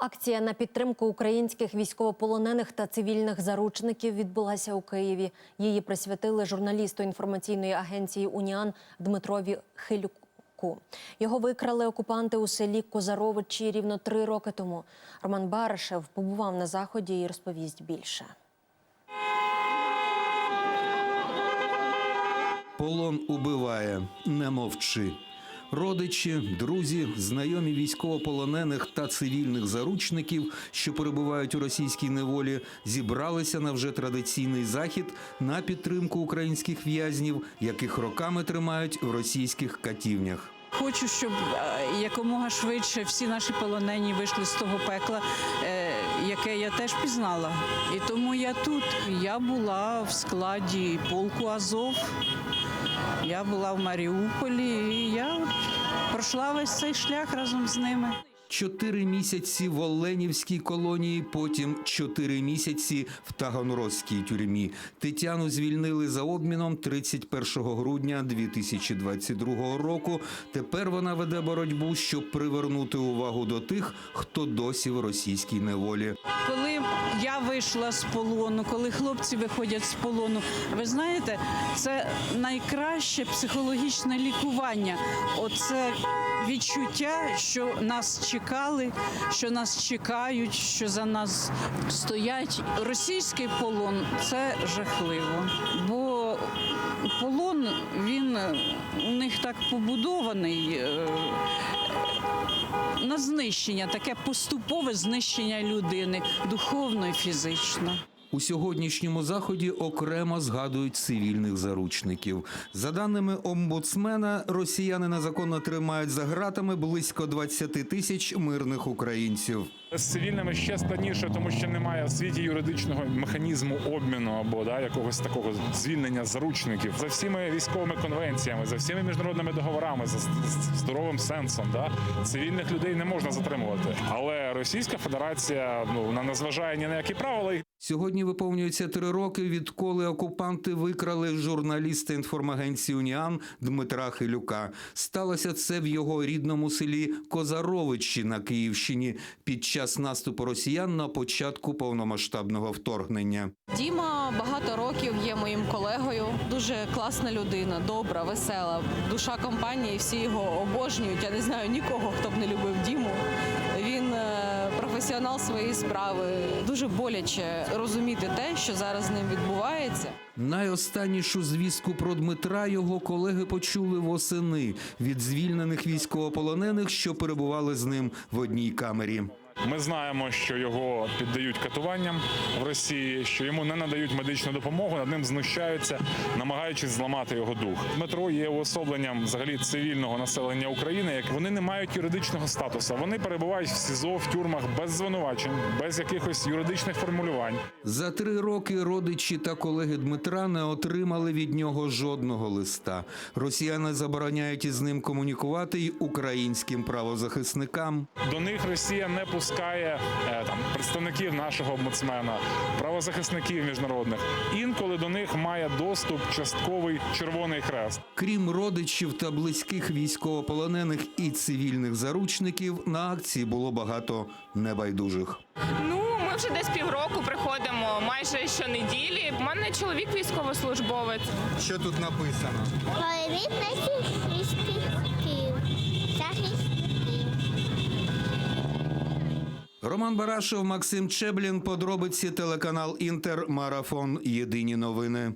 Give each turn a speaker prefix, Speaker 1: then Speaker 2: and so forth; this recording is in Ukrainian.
Speaker 1: Акція на підтримку українських військовополонених та цивільних заручників відбулася у Києві. Її присвятили журналісту інформаційної агенції Уніан Дмитрові Хилюку. Його викрали окупанти у селі Козаровичі рівно три роки тому. Роман Баришев побував на заході і розповість більше.
Speaker 2: Полон убиває, не мовчи. Родичі, друзі, знайомі військовополонених та цивільних заручників, що перебувають у російській неволі, зібралися на вже традиційний захід на підтримку українських в'язнів, яких роками тримають в російських катівнях.
Speaker 3: Хочу, щоб е, якомога швидше всі наші полонені вийшли з того пекла, е, яке я теж пізнала. І тому я тут. Я була в складі полку Азов, я була в Маріуполі, і я пройшла весь цей шлях разом з ними.
Speaker 2: Чотири місяці в Оленівській колонії, потім чотири місяці в Таганрозькій тюрмі. Тетяну звільнили за обміном 31 грудня 2022 року. Тепер вона веде боротьбу, щоб привернути увагу до тих, хто досі в російській неволі.
Speaker 3: Коли я вийшла з полону, коли хлопці виходять з полону, ви знаєте, це найкраще психологічне лікування. Оце відчуття, що нас чекали, що нас чекають, що за нас стоять. Російський полон це жахливо, бо полон він е, у них так побудований. е, на знищення, таке поступове знищення людини, духовно і фізично.
Speaker 2: У сьогоднішньому заході окремо згадують цивільних заручників. За даними омбудсмена, росіяни незаконно тримають за ґратами близько 20 тисяч мирних українців.
Speaker 4: З цивільними ще складніше, тому що немає в світі юридичного механізму обміну або да, якогось такого звільнення заручників за всіми військовими конвенціями, за всіми міжнародними договорами, за здоровим сенсом. Да, цивільних людей не можна затримувати. Але Російська Федерація ну вона не зважає ні на які правила.
Speaker 2: Сьогодні виповнюється три роки, відколи окупанти викрали журналіста інформагенції Уніан Дмитра Хилюка. Сталося це в його рідному селі Козаровичі на Київщині під час наступу росіян на початку повномасштабного вторгнення.
Speaker 5: Діма багато років є моїм колегою. Дуже класна людина, добра, весела, душа компанії. Всі його обожнюють. Я не знаю нікого, хто б не любив Діму. Він е, професіонал своєї справи. Дуже боляче розуміти те, що зараз з ним відбувається.
Speaker 2: Найостаннішу звістку про Дмитра його колеги почули восени від звільнених військовополонених, що перебували з ним в одній камері.
Speaker 4: Ми знаємо, що його піддають катуванням в Росії, що йому не надають медичну допомогу, над ним знущаються, намагаючись зламати його дух. Дмитро є уособленням взагалі цивільного населення України. Як вони не мають юридичного статусу, вони перебувають в СІЗО в тюрмах без звинувачень, без якихось юридичних формулювань.
Speaker 2: За три роки родичі та колеги Дмитра не отримали від нього жодного листа. Росіяни забороняють із ним комунікувати й українським правозахисникам.
Speaker 4: До них Росія не пускає е, там представників нашого омбудсмена, правозахисників міжнародних. Інколи до них має доступ частковий Червоний Хрест.
Speaker 2: Крім родичів та близьких військовополонених і цивільних заручників, на акції було багато небайдужих.
Speaker 6: Ну, ми вже десь півроку приходимо майже щонеділі. У мене чоловік військовослужбовець.
Speaker 7: Що тут написано?
Speaker 8: Привіт захисників. Захисників.
Speaker 2: Роман Барашов, Максим Чеблін. Подробиці телеканал Інтер. Марафон. Єдині новини.